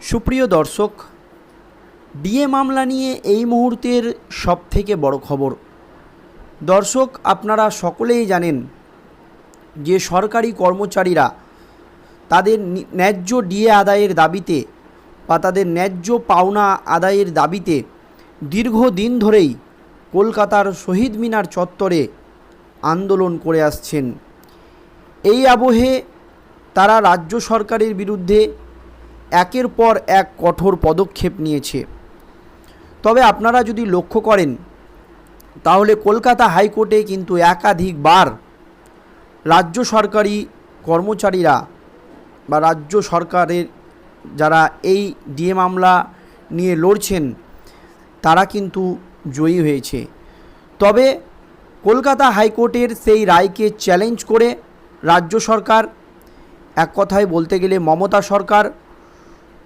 সুপ্রিয় দর্শক, ডিএ মামলা নিয়ে এই মুহূর্তের সবথেকে বড় খবর। দর্শক, আপনারা সকলেই জানেন যে সরকারি কর্মচারীরা তাদের ন্যায্য ডিএ আদায়ের দাবিতে বা তাদের ন্যায্য পাওনা আদায়ের দাবিতে দীর্ঘদিন ধরেই কলকাতার শহীদ মিনার চত্বরে আন্দোলন করে আসছেন। এই আবহে তারা রাজ্য সরকারের বিরুদ্ধে একের পর এক কঠোর পদক্ষেপ নিয়েছে। তবে আপনারা যদি লক্ষ্য করেন, তাহলে কলকাতা হাইকোর্টে কিন্তু একাধিকবার রাজ্য সরকারি কর্মচারীরা বা রাজ্য সরকারের যারা এই ডিএ মামলা নিয়ে লড়ছেন, তারা কিন্তু জয়ী হয়েছে। তবে কলকাতা হাইকোর্টের সেই রায়কে চ্যালেঞ্জ করে রাজ্য সরকার, এক কথায় বলতে গেলে মমতা সরকার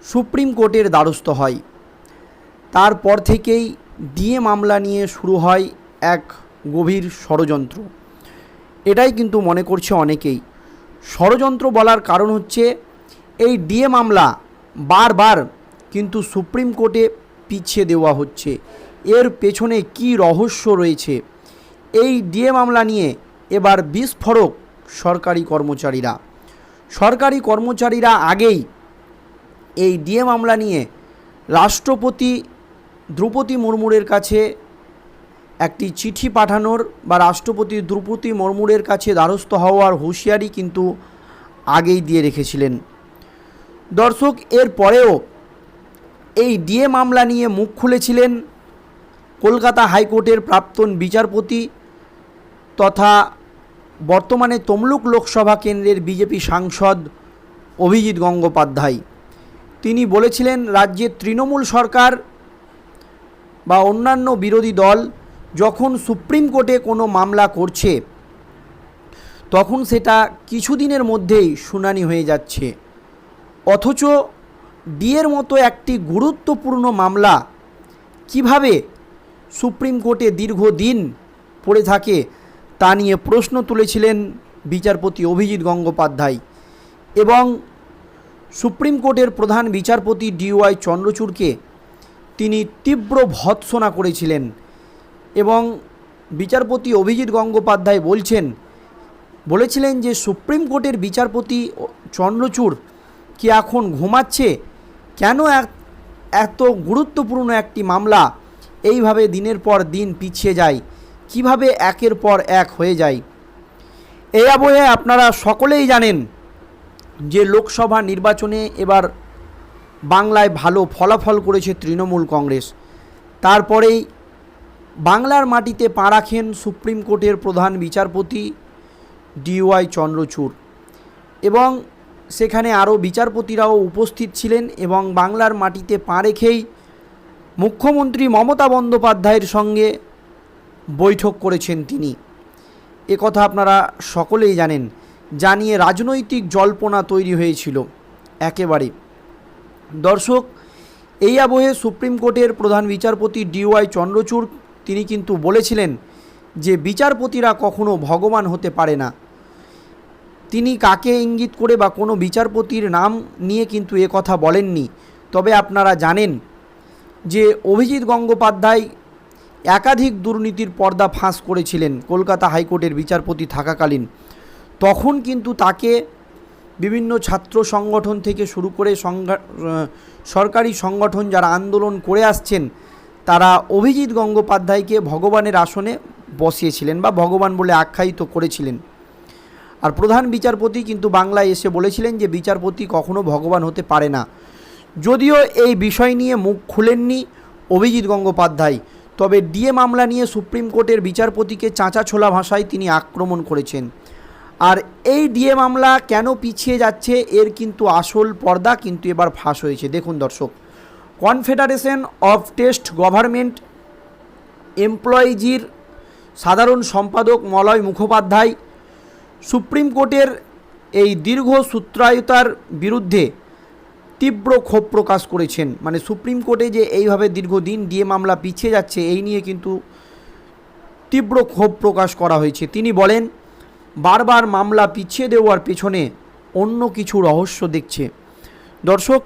সুপ্রিম কোর্টের দ্বারস্থ হয়। তারপর থেকেই ডিএ মামলা নিয়ে শুরু হয় এক গভীর ষড়যন্ত্র। এটাই কিন্তু মনে করছে অনেকেই। ষড়যন্ত্র বলার কারণ হচ্ছে, এই ডিএ মামলা বারবার কিন্তু সুপ্রিম কোর্টে পিছিয়ে দেওয়া হচ্ছে। এর পেছনে কি রহস্য রয়েছে? এই ডিএ মামলা নিয়ে এবার বিস্ফোরক সরকারি কর্মচারীরা। সরকারি কর্মচারীরা আগেই এই ডিএ মামলা নিয়ে রাষ্ট্রপতি দ্রৌপদী মুর্মুরের কাছে একটি চিঠি পাঠানোর বা রাষ্ট্রপতি দ্রৌপদী মুর্মুরের কাছে দ্বারস্থ হওয়ার হুঁশিয়ারি কিন্তু আগেই দিয়ে রেখেছিলেন। দর্শক, এর পরেও এই ডিএ মামলা নিয়ে মুখ খুলেছিলেন কলকাতা হাইকোর্টের প্রাক্তন বিচারপতি তথা বর্তমানে তমলুক লোকসভা কেন্দ্রের বিজেপি সাংসদ অভিজিৎ গঙ্গোপাধ্যায়। তিনি বলেছিলেন রাজ্যের তৃণমূল সরকার বা অন্যান্য বিরোধী দল যখন সুপ্রিম কোর্টে কোনো মামলা করছে, তখন সেটা কিছুদিনের মধ্যেই শুনানি হয়ে যাচ্ছে। অথচ ডিএর মতো একটি গুরুত্বপূর্ণ মামলা কীভাবে সুপ্রিম কোর্টে দীর্ঘদিন পড়ে থাকে তা নিয়ে প্রশ্ন তুলেছিলেন বিচারপতি অভিজিৎ গঙ্গোপাধ্যায়। এবং সুপ্রিম কোর্টের প্রধান বিচারপতি ডিওয়াই চন্দ্রচূড়কে তিনি তীব্র ভৎসনা করেছিলেন এবং বিচারপতি অভিজিৎ গঙ্গোপাধ্যায় বলছেন, বলেছিলেন যে সুপ্রিম কোর্টের বিচারপতি চন্দ্রচূড় কি এখন ঘুমাচ্ছে? কেন এত গুরুত্বপূর্ণ একটি মামলা? এইভাবে দিনের পর দিন পিছিয়ে যায়। কীভাবে একের পর এক হয়ে যায়? এই আবহে আপনারা সকলেই জানেন যে লোকসভা নির্বাচনে এবার বাংলায় ভালো ফলাফল করেছে তৃণমূল কংগ্রেস, তারপরেই বাংলার মাটিতে পা রাখেন সুপ্রিম কোর্টের প্রধান বিচারপতি ডিওয়াই চন্দ্রচূড়। এবং সেখানে আরও বিচারপতিরাও উপস্থিত ছিলেন এবং বাংলার মাটিতে পা রেখেই মুখ্যমন্ত্রী মমতা বন্দ্যোপাধ্যায়ের সঙ্গে বৈঠক করেছেন তিনি। কথা আপনারা সকলেই জানেন। জানিয়ে রাজনৈতিক জল্পনা তৈরি হয়েছিল। একেবারে। দর্শক, এই আবহে সুপ্রিম কোর্টের প্রধান বিচারপতি ডিওয়াই চন্দ্রচূড়, তিনি কিন্তু বলেছিলেন যে বিচারপতিরা কখনো ভগবান হতে পারে না। তিনি কাকে ইঙ্গিত করে বা কোনো বিচারপতির নাম নিয়ে কিন্তু এ কথা বলেননি। তবে আপনারা জানেন যে অভিজিৎ গঙ্গোপাধ্যায় একাধিক দুর্নীতির পর্দা ফাঁস করেছিলেন। কলকাতা হাইকোর্টের বিচারপতি থাকাকালীন। তখন কিন্তু তাকে বিভিন্ন ছাত্র সংগঠন থেকে শুরু করে সরকারি সংগঠন যারা আন্দোলন করে আসছেন, তারা অভিজিৎ গঙ্গোপাধ্যায়কে ভগবানের আসনে বসিয়েছিলেন বা ভগবান বলে আখ্যায়িত করেছিলেন। আর প্রধান বিচারপতি কিন্তু বাংলায় এসে বলেছিলেন যে বিচারপতি কখনো ভগবান হতে পারে না। যদিও এই বিষয় নিয়ে মুখ খুলেননি অভিজিৎ গঙ্গোপাধ্যায়, তবে ডিএ মামলা নিয়ে সুপ্রিম কোর্টের বিচারপতিকে চাঁচা ছোলা ভাষায় তিনি আক্রমণ করেছেন। আর এই ডিএ মামলা কেন পিছিয়ে যাচ্ছে এর কিন্তু আসল পর্দা কিন্তু এবার ফাঁস হয়েছে। দেখুন দর্শক কনফেডারেশন অফ টেস্ট গভর্নমেন্ট এমপ্লয়িজির সাধারণ সম্পাদক মলয় মুখোপাধ্যায় সুপ্রিম কোর্টের এই দীর্ঘ সূত্রায়তার বিরুদ্ধে তীব্র ক্ষোভ প্রকাশ করেছেন। মানে সুপ্রিম কোর্টে যে এইভাবে দীর্ঘদিন ডিএ মামলা পিছিয়ে যাচ্ছে, এই নিয়ে কিন্তু তীব্র ক্ষোভ প্রকাশ করা হয়েছে। তিনি বলেন বারবার মামলা পিছিয়ে দেওয়ার পেছনে অন্য কিছু রহস্য দেখছে। দর্শক,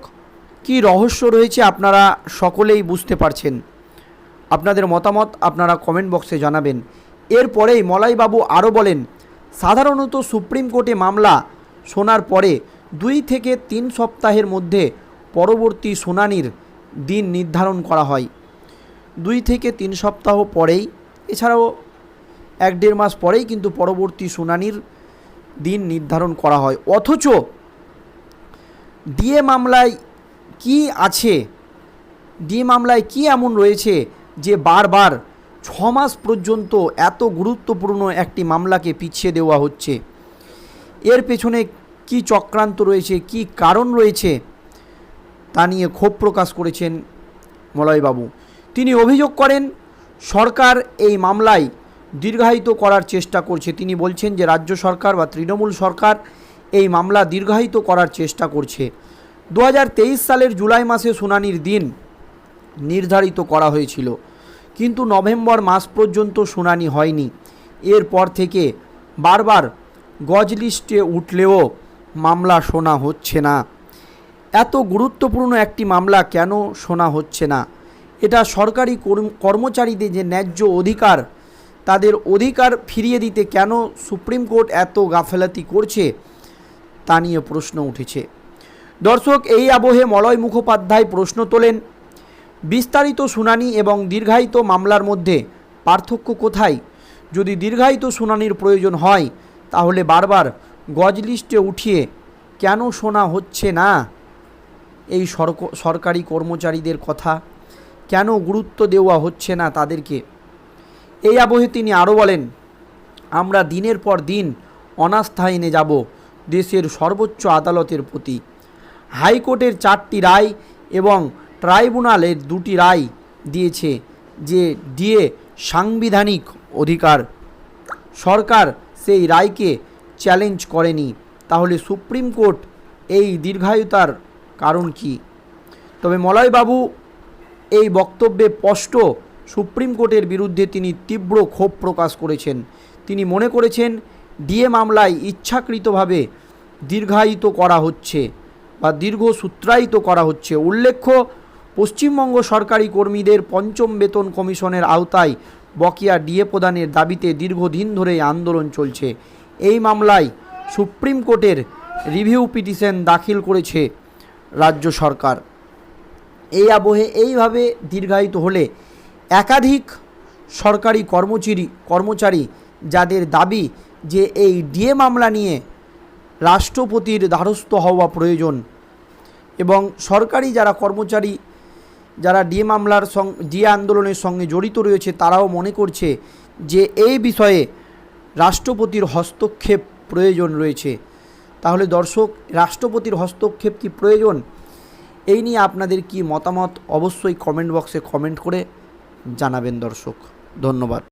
কি রহস্য রয়েছে আপনারা সকলেই বুঝতে পারছেন। আপনাদের মতামত আপনারা কমেন্ট বক্সে জানাবেন। এরপরেই মলাইবাবু আরও বলেন, সাধারণত সুপ্রিম কোর্টে মামলা শোনার পরে দুই থেকে তিন সপ্তাহের মধ্যে পরবর্তী শুনানির দিন নির্ধারণ করা হয়। দুই থেকে তিন সপ্তাহ পরেই, এছাড়াও এক দেড় মাস পরেই কিন্তু পরবর্তী শুনানির দিন নির্ধারণ করা হয়। অথচ ডিএ মামলায় কি আছে? ডিএ মামলায় কি এমন রয়েছে যে বারবার ছ মাস পর্যন্ত এত গুরুত্বপূর্ণ একটি মামলাকে পিছিয়ে দেওয়া হচ্ছে? এর পেছনে কি চক্রান্ত রয়েছে? কি কারণ রয়েছে? তা নিয়ে ক্ষোভ প্রকাশ করেছেন মলয়বাবু। তিনি অভিযোগ করেন, সরকার এই মামলায় দীর্ঘায়িত করার চেষ্টা করছে। তিনি বলছেন যে, রাজ্য সরকার বা তৃণমূল সরকার এই মামলা দীর্ঘায়িত করার চেষ্টা করছে। দু হাজার তেইশ সালের জুলাই মাসে শুনানির দিন নির্ধারিত করা হয়েছিল। কিন্তু নভেম্বর মাস পর্যন্ত শুনানি হয়নি। এরপর থেকে বারবার গজ লিস্টে উঠলেও মামলা শোনা হচ্ছে না। এত গুরুত্বপূর্ণ একটি মামলা কেন শোনা হচ্ছে না? এটা সরকারি কর্ম- কর্মচারীদের যে ন্যায্য অধিকার তাদের অধিকার ফিরিয়ে দিতে কেন সুপ্রিম কোর্ট এত গাফেলাতি করছে, তা নিয়ে প্রশ্ন উঠেছে। দর্শক, এই আবহে মলয় মুখোপাধ্যায় প্রশ্ন তোলেন, বিস্তারিত শুনানি এবং দীর্ঘায়িত মামলার মধ্যে পার্থক্য কোথায়? যদি দীর্ঘায়িত শুনানির প্রয়োজন হয়, তাহলে বারবার গজ লিস্টে উঠিয়ে কেন শোনা হচ্ছে না? এই সরকারি কর্মচারীদের কথা কেন গুরুত্ব দেওয়া হচ্ছে না তাদেরকে? এই আবহে তিনি আরও বলেন, আমরা দিনের পর দিন অনাস্থা এনে যাব দেশের সর্বোচ্চ আদালতের প্রতি। হাইকোর্টের চারটি রায় এবং ট্রাইব্যুনালের দুটি রায় দিয়েছে যে দিয়ে সাংবিধানিক অধিকার। সরকার সেই রায়কে চ্যালেঞ্জ করেনি। তাহলে সুপ্রিম কোর্ট এই দীর্ঘায়ুতার কারণ কি? তবে মলয়বাবু এই বক্তব্যে স্পষ্ট সুপ্রিম কোর্টের বিরুদ্ধে তিনি তীব্র ক্ষোভ প্রকাশ করেছেন। তিনি মনে করেছেন, ডিএ মামলায় ইচ্ছাকৃতভাবে দীর্ঘায়িত করা হচ্ছে বা দীর্ঘ সূত্রায়িত করা হচ্ছে। উল্লেখ্য, পশ্চিমবঙ্গ সরকারি কর্মীদের পঞ্চম বেতন কমিশনের আওতায় বকেয়া ডিএ প্রদানের দাবিতে দীর্ঘদিন ধরে আন্দোলন চলছে। এই মামলায় সুপ্রিম কোর্টের রিভিউ পিটিশন দাখিল করেছে রাজ্য সরকার। এই আবহে এইভাবে দীর্ঘায়িত হলে একাধিক সরকারি কর্মচারী কর্মচারী যাদের দাবি যে এই ডিএ মামলা নিয়ে রাষ্ট্রপতির দ্বারস্থ হওয়া প্রয়োজন এবং সরকারি যারা কর্মচারী, যারা ডিএ মামলার সং, ডিএ আন্দোলনের সঙ্গে জড়িত রয়েছে, তারাও মনে করছে যে এই বিষয়ে রাষ্ট্রপতির হস্তক্ষেপ প্রয়োজন রয়েছে। তাহলে দর্শক, রাষ্ট্রপতির হস্তক্ষেপ কি প্রয়োজন? এই নিয়ে আপনাদের কি মতামত? অবশ্যই কমেন্ট বক্সে কমেন্ট করে জানাবেন দর্শক। ধন্যবাদ।